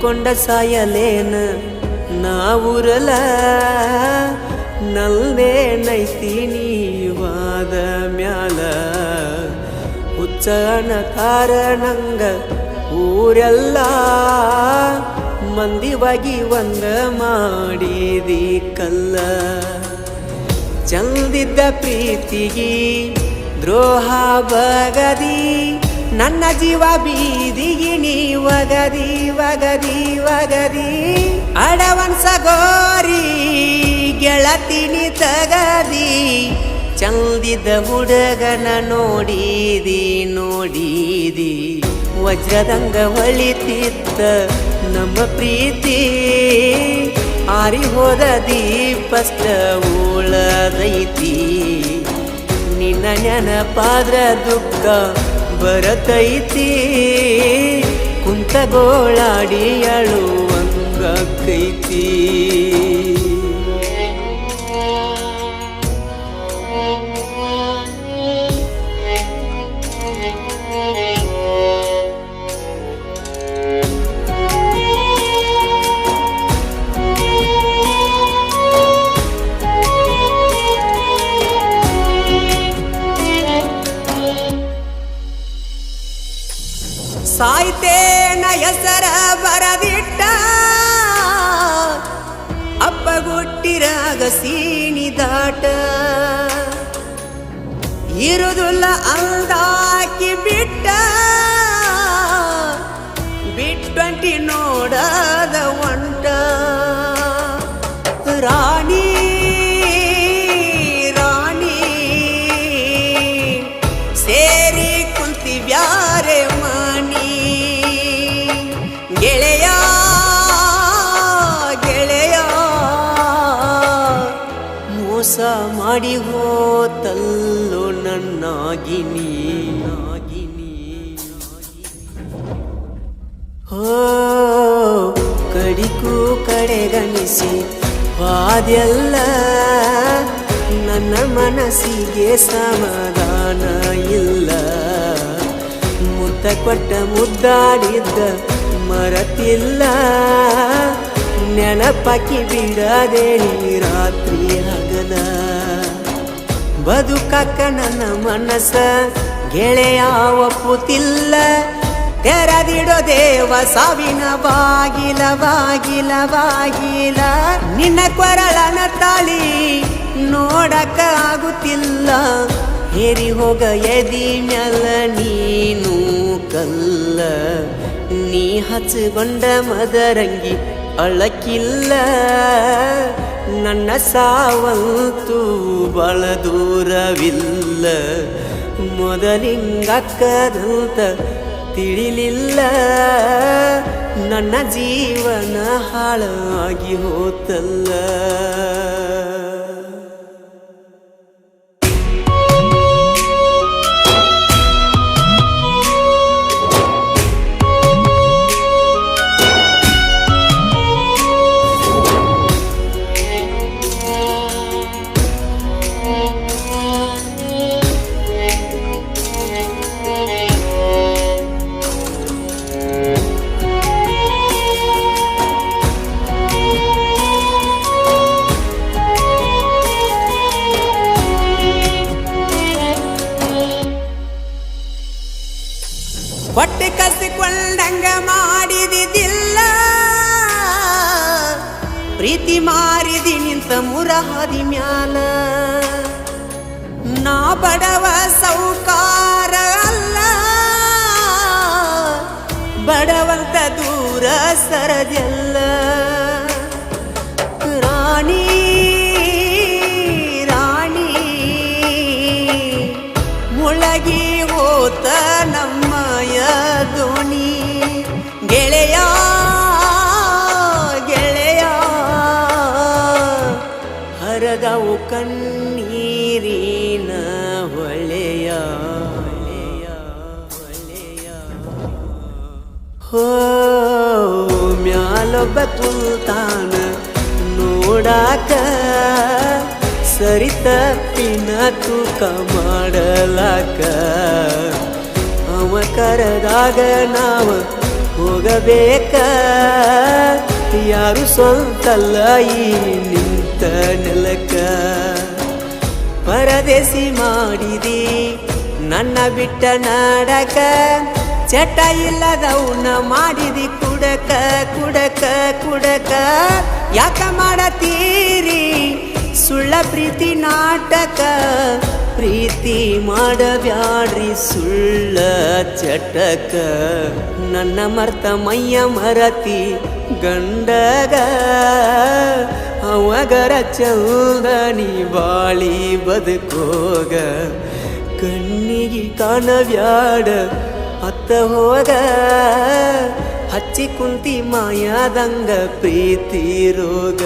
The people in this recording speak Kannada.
ನಂಬ್ಕೊಂಡ ಸಾಯಲೇನ ನಾವುರಲ ನಲ್ದೇನೈತಿ ವಾದ ಮ್ಯಾಲ. ಹುಚ್ಚನ ಕಾರಣಂಗ ಊರೆಲ್ಲ ಮಂದಿವಾಗಿ ಒಂದ ಮಾಡಿದಿ ಕಲ್ಲ. ಚಂದಿದ್ದ ಪ್ರೀತಿಗಿ ದ್ರೋಹ ಬಗದಿ ನನ್ನ ಜೀವ ಬೀದಿಗಿ ನೀ ವಗದಿ ವಗದಿ ವಗದಿ ಅಡವನ್ಸ ಗೋರಿ, ಗೆಳತಿನಿ ತಗದಿ ಚಂದಿದ ಹುಡುಗನ ನೋಡಿದಿ ನೋಡಿದಿ. ವಜ್ರದಂಗ ಒಳಿತಿತ್ತ ನಮ್ಮ ಪ್ರೀತಿ. ಆರಿ ಹೋದ ದೀಪಸ್ತ ಉಳದೈತಿ. ನಿನ್ನ ನೆನಪಾದ್ರ ದುಃಖ ಬರತೈತಿ. ಕುಂತ. ಗೋಳಾಡಿ ಸಾಯ್ತೇನ ಹೆಸರ ಬರದಿಟ್ಟ. ಅಪ್ಪಗುಟ್ಟಿರಾಗ ಸೀಣಿ ದಾಟ. ಇರುದುಲ್ಲ ಅಂದಾಕಿ ಬಿಟ್ಟ. ಬಿಟ್ಟಂಟಿ ನೋಡದ ಮಾಡಿ ಹೋತಲ್ಲೋ ನನ್ನಾಗಿನಿ ನಾಗಿನಿ ಹೋ ಕಡಿಕು ಕಡೆಗಣಿಸಿ ವಾದ್ಯಲ್ಲ ನನ್ನ ಮನಸ್ಸಿಗೆ ಸಮಾಧಾನ ಇಲ್ಲ. ಮುತ್ತ ಕೊಟ್ಟ ಮುದ್ದಾಡಿದ್ದ ಮರತಿಲ್ಲ. ನೆನಪಕ್ಕಿ ಬಿಡದೆ ನೀ ರಾತ್ರಿ ಹಗಲ. ಬದುಕಕ್ಕ ನನ್ನ ಮನಸ್ಸ ಗೆಳೆಯ ಒಪ್ಪುತ್ತಿಲ್ಲ ತೆರೆದಿಡೋ ದೇವ ಸಾವಿನ ಬಾಗಿಲ ಬಾಗಿಲ ಬಾಗಿಲ. ನಿನ್ನ ಕೊರಳನ ತಾಳಿ ನೋಡಕ ಆಗುತ್ತಿಲ್ಲ ಹೇರಿ ಹೋಗ ಎದಿ ಮ್ಯಾಲ ನೀನು ಕಲ್ಲ. ನೀ ಹಚ್ಚಿಕೊಂಡ ಮದರಂಗಿ ಅಳಕಿಲ್ಲ. ನನ್ನ ಸಾವಂತೂ ಬಳ ದೂರವಿಲ್ಲ. ಮೊದಲಿಂಗಕ್ಕದಂತ ತಿಳಿಲಿಲ್ಲ. ನನ್ನ ಜೀವನ ಹಾಳಾಗಿ ಹೋತಲ್ಲ. ಮುರಹದಿ ಮ್ಯಾಲ ನಾ ಬಡವ ಸೌಕಾರ ಅಲ್ಲ. ಬಡವಂತ ದೂರ ಸರದೆಲ್ಲ ಹರದವು ಕಣ್ಣೀರಿನ ಹೊಳೆಯ ಹೋ, ಮ್ಯಾಲೊಬ್ಬ ತುಲ್ತಾನ ನೋಡಾಕ ಸರಿ ತಪ್ಪಿನ ತೂಕ ಮಾಡಲಾಕ. ಅವ ಕರೆದಾಗ ನಾವ ಹೋಗಬೇಕ, ಯಾರು ಸ್ವಂತಲ್ಲ ಈ ನಿಂತ ನೆಲಕ ಪರದೇಸಿ ಮಾಡಿದಿ. ನನ್ನ ಬಿಟ್ಟ ನಾಡಕ ಚಟ ಇಲ್ಲದವನ್ನ ಮಾಡಿದಿ. ಕುಡಕ ಕುಡಕ ಕುಡಕ ಯಾಕ ಮಾಡತೀರಿ ಸುಳ್ಳ ಪ್ರೀತಿ ನಾಟಕ ಪ್ರೀತಿ ಮಾಡಬ್ಯಾಡ್ರಿ ಸುಳ್ಳ ಚಟಕ. ನನ್ನ ಮರ್ತ ಮೈಯ ಮರತಿ ಗಂಡಗ. ಅವಗರ ಚೌದನಿ ಬಾಳಿ ಬದುಕೋಗ ಕಣ್ಣಿಗೆ ಕಾಣಬ್ಯಾಡ ಅತ್ತ ಹೋಗ ಹಚ್ಚಿ ಕುಂತಿ ಮಾಯಾದಂಗ ಪ್ರೀತಿ ರೋಗ